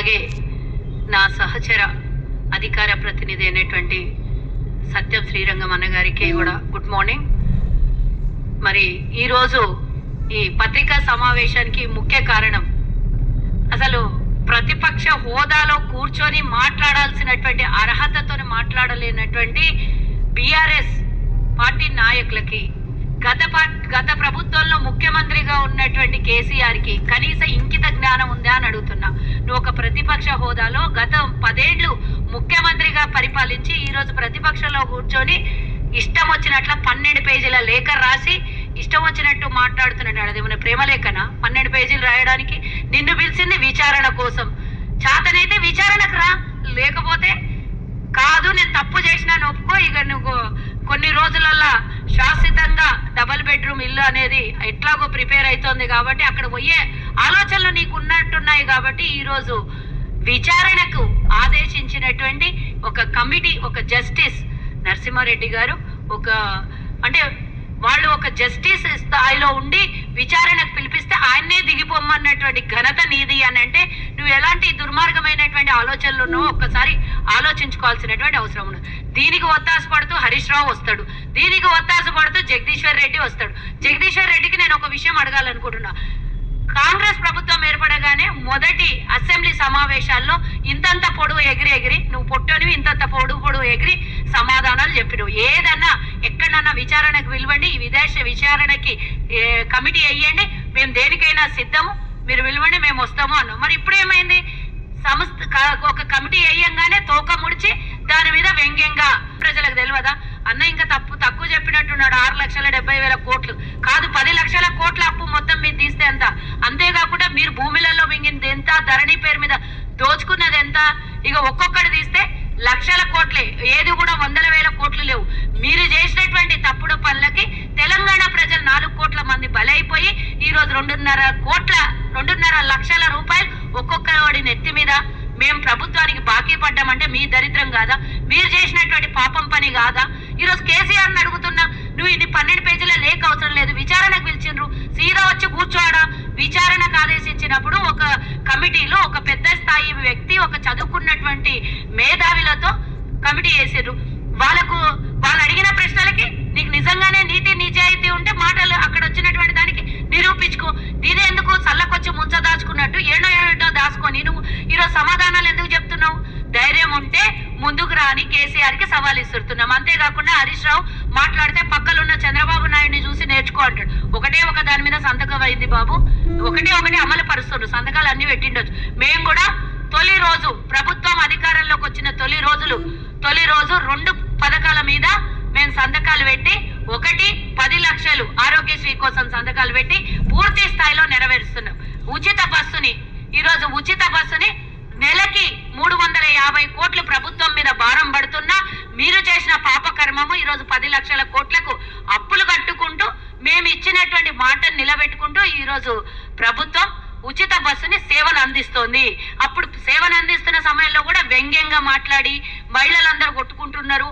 అలాగే నా సహచర అధికార ప్రతినిధి అయినటువంటి సత్యం శ్రీరంగం అన్నగారికి కూడా గుడ్ మార్నింగ్. మరి ఈరోజు ఈ పత్రికా సమావేశానికి ముఖ్య కారణం అసలు ప్రతిపక్ష హోదాలో కూర్చొని మాట్లాడాల్సినటువంటి అర్హతతో మాట్లాడలేనటువంటి బీఆర్ఎస్ పార్టీ నాయకులకి గత గత ప్రభుత్వంలో ముఖ్యమంత్రిగా ఉన్నటువంటి కేసీఆర్కి కనీస ఇంకిత జ్ఞానం ఉందా అని అడుగుతున్నా. నువ్వు ఒక ప్రతిపక్ష హోదాలో గత పదేళ్ళు ముఖ్యమంత్రిగా పరిపాలించి ఈ రోజు ప్రతిపక్షంలో కూర్చొని ఇష్టం వచ్చినట్ల పన్నెండు పేజీల లేఖ రాసి ఇష్టం వచ్చినట్టు మాట్లాడుతున్నాడు అది మన పన్నెండు పేజీలు రాయడానికి నిన్ను పిలిచింది విచారణ కోసం. చాతనైతే విచారణకు రా. లేకపోతే కాదు నేను తప్పు చేసినాను ఒప్పుకో ఇక నువ్వు కొన్ని రోజులల్లా శాశ్వతంగా అనేది ఎట్లాగో ప్రిపేర్ అవుతోంది కాబట్టి అక్కడ పోయే ఆలోచనలు నీకు ఉన్నట్టున్నాయి కాబట్టి ఈరోజు విచారణకు ఆదేశించినటువంటి ఒక కమిటీ ఒక జస్టిస్ నరసింహారెడ్డి గారు ఒక అంటే వాళ్ళు ఒక జస్టిస్ స్థాయిలో ఉండి విచారణకు పిలిపిస్తే ఆయన్నే దిగిపోమ్మన్నటువంటి ఘనత నీది అని అంటే నువ్వు ఎలాంటి దుర్మార్గమైనటువంటి ఆలోచనలు ఉన్నావో ఒక్కసారి ఆలోచించుకోవాల్సినటువంటి అవసరం ఉంది దీనికి ఒత్తాస పడుతూ హరీష్ రావు వస్తాడు. దీనికి ఒత్తాస పడుతూ జగదీశ్వర్ రెడ్డి వస్తాడు. జగదీశ్వర్ రెడ్డికి నేను ఒక విషయం అడగాలనుకుంటున్నా. కాంగ్రెస్ ప్రభుత్వం ఏర్పడగానే మొదటి అసెంబ్లీ సమావేశాల్లో ఇంతంత పొడుగు ఎగిరి ఎగిరి నువ్వు పొట్టనివి ఇంతంత పొడుగు పొడుగు ఎగిరి సమాధానాలు చెప్పినవు. ఏదన్నా ఎక్కడన్నా విచారణకు పిలవండి ఈ విదేశ విచారణకి కమిటీ వేయండి మేము దేనికైనా సిద్ధము మీరు పిలవండి మేము వస్తాము అన్నాం. మరి ఇప్పుడు ఏమైంది సంస్థ ఒక కమిటీ వేయంగానే తోక ముడిచి దాని మీద వ్యంగ్యంగా ప్రజలకు తెలియదా? అన్న ఇంకా తప్పు తక్కువ చెప్పినట్టున్నాడు. ఆరు లక్షల డెబ్బై వేల కోట్లు. కాదు పది లక్షల కోట్ల అప్పు మొత్తం మీరు తీస్తే ఎంత? అంతేకాకుండా మీరు భూమిలలో మింగింది ఎంత? ధరణి పేరు మీద దోచుకున్నది ఎంత? ఇక ఒక్కొక్కటి తీస్తే లక్షల కోట్లే. ఏది కూడా వందల వేల కోట్లు లేవు. మీరు చేసినటువంటి తప్పుడు పనులకి తెలంగాణ ప్రజలు నాలుగు కోట్ల మంది బలైపోయి ఈరోజు రెండున్నర కోట్ల రెండున్నర లక్షల రూపాయలు ఒక్కొక్క వాడి నెత్తి మీద మేము ప్రభుత్వానికి బాకీ పడ్డామంటే మీ దరిద్రం కాదా? మీరు చేసినటువంటి పాపం పని కాదా? ఈరోజు కేసీఆర్ అడుగుతున్నా నువ్వు ఇన్ని పన్నెండు పేజీల లేఖ అవసరం లేదు విచారణకు పిలిచిండ్రు. సీదా వచ్చి కూర్చోడా? విచారణకు ఆదేశించినప్పుడు ఒక కమిటీలో ఒక పెద్ద స్థాయి వ్యక్తి ఒక చదువుకున్నటువంటి మేధావిలతో కమిటీ వేసారు వాళ్ళకు వాళ్ళు అడిగిన ప్రశ్నలకి నీకు నిజంగానే నీతి నిజాయితీ ఉంటే మాటలు అక్కడ వచ్చినటువంటి దానికి నిరూపించుకో. ముందుకు అని కేసీఆర్కి సవాల్ ఇస్తున్నాం అంతేకాకుండా హరీష్ రావు మాట్లాడితే పక్కలున్న చంద్రబాబు నాయుడిని చూసి నేర్చుకో అంటాడు. ఒకటే ఒక దాని మీద సంతకం అయింది బాబు. ఒకటే ఒకటి అమలు పరుస్తుండ్రు. సంతకాలు అన్ని పెట్టిండొచ్చు. మేము కూడా తొలి రోజు ప్రభుత్వం అధికారంలోకి వచ్చిన తొలి రోజులు తొలి రోజు రెండు పథకాల మీద మేము సంతకాలు పెట్టి ఒకటి పది లక్షలు ఆరోగ్యశ్రీ కోసం సంతకాలు పెట్టి పూర్తి స్థాయిలో నెరవేరుస్తున్నాం. ఉచిత బస్సుని ఈరోజు ఉచిత బస్సుని నెలకి మూడు వందల యాభై కోట్లు ప్రభుత్వం మీద భారం పడుతున్నా మీరు చేసిన పాపకర్మము ఈరోజు పది లక్షల కోట్లకు అప్పులు కట్టుకుంటూ మేము ఇచ్చినటువంటి మాటను నిలబెట్టుకుంటూ ఈరోజు ప్రభుత్వం ఉచిత బస్సుని సేవలు అందిస్తోంది. అప్పుడు సేవలు అందిస్తున్న సమయంలో కూడా వ్యంగ్యంగా మాట్లాడి మహిళలందరూ కొట్టుకుంటున్నారు.